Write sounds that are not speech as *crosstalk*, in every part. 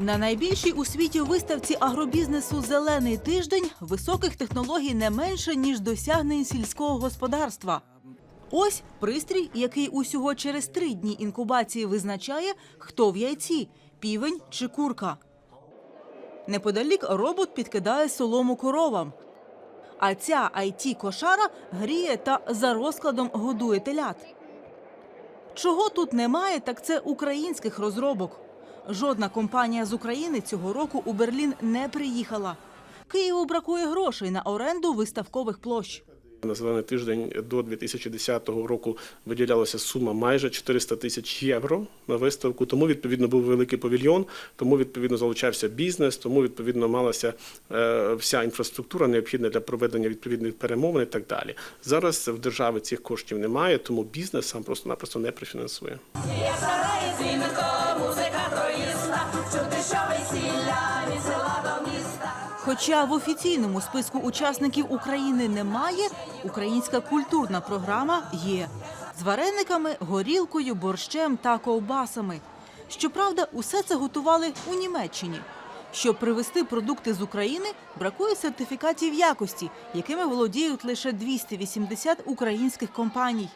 На найбільшій у світі виставці агробізнесу Зелений тиждень високих технологій не менше ніж досягнень сільського господарства. Ось пристрій, який усього через три дні інкубації визначає, хто в яйці півень чи курка. Неподалік робот підкидає солому коровам. А ця it кошара гріє та за розкладом годує телят. Чого тут немає, так це українських розробок. Жодна компанія з України цього року у Берлін не приїхала. Києву бракує грошей на оренду виставкових площ. На зелений тиждень до 2010 року виділялася сума майже 400 тисяч євро на виставку. Тому відповідно був великий павільйон, тому відповідно залучався бізнес, тому відповідно малася е, вся інфраструктура необхідна для проведення відповідних перемовин і так далі. Зараз в держави цих коштів немає, тому бізнес сам просто-напросто не профінансує. Хоча в офіційному списку учасників України немає, українська культурна програма є з варениками, горілкою, борщем та ковбасами. Щоправда, усе це готували у Німеччині. Щоб привезти продукти з України, бракує сертифікатів якості, якими володіють лише 280 українських компаній.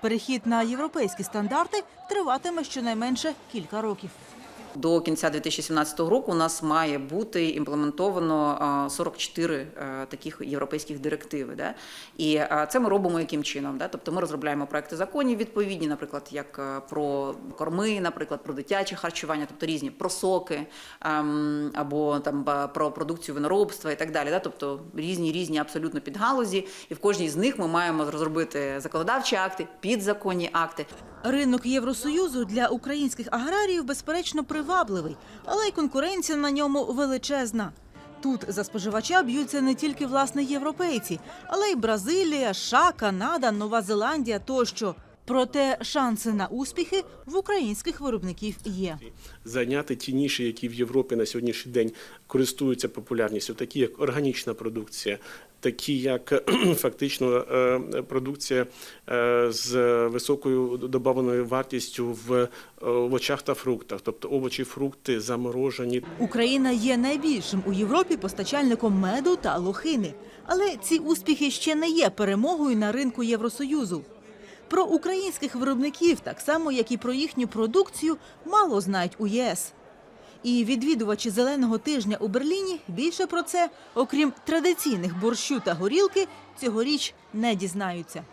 Перехід на європейські стандарти триватиме щонайменше кілька років. До кінця 2017 року у нас має бути імплементовано 44 е, таких європейських директиви. Да? І це ми робимо яким чином? Да? Тобто ми розробляємо проекти законів відповідні, наприклад, як е, про корми, наприклад, про дитяче харчування, тобто різні про соки ем, або там про продукцію виноробства і так далі. Да? Тобто різні різні абсолютно підгалузі, і в кожній з них ми маємо розробити законодавчі акти, підзаконні акти. Ринок Євросоюзу для українських аграріїв безперечно привабливий, але й конкуренція на ньому величезна. Тут за споживача б'ються не тільки власне європейці, але й Бразилія, США, Канада, Нова Зеландія тощо. Проте шанси на успіхи в українських виробників є. Зайняти ті ніші, які в Європі на сьогоднішній день користуються популярністю, такі як органічна продукція, такі як *clears throat* фактично е, продукція е, з високою додаваною вартістю в е, овочах та фруктах, тобто овочі, фрукти заморожені. Україна є найбільшим у Європі постачальником меду та лохини. Але ці успіхи ще не є перемогою на ринку Євросоюзу. Про українських виробників, так само як і про їхню продукцію, мало знають у ЄС. І відвідувачі зеленого тижня у Берліні більше про це, окрім традиційних борщу та горілки, цьогоріч не дізнаються.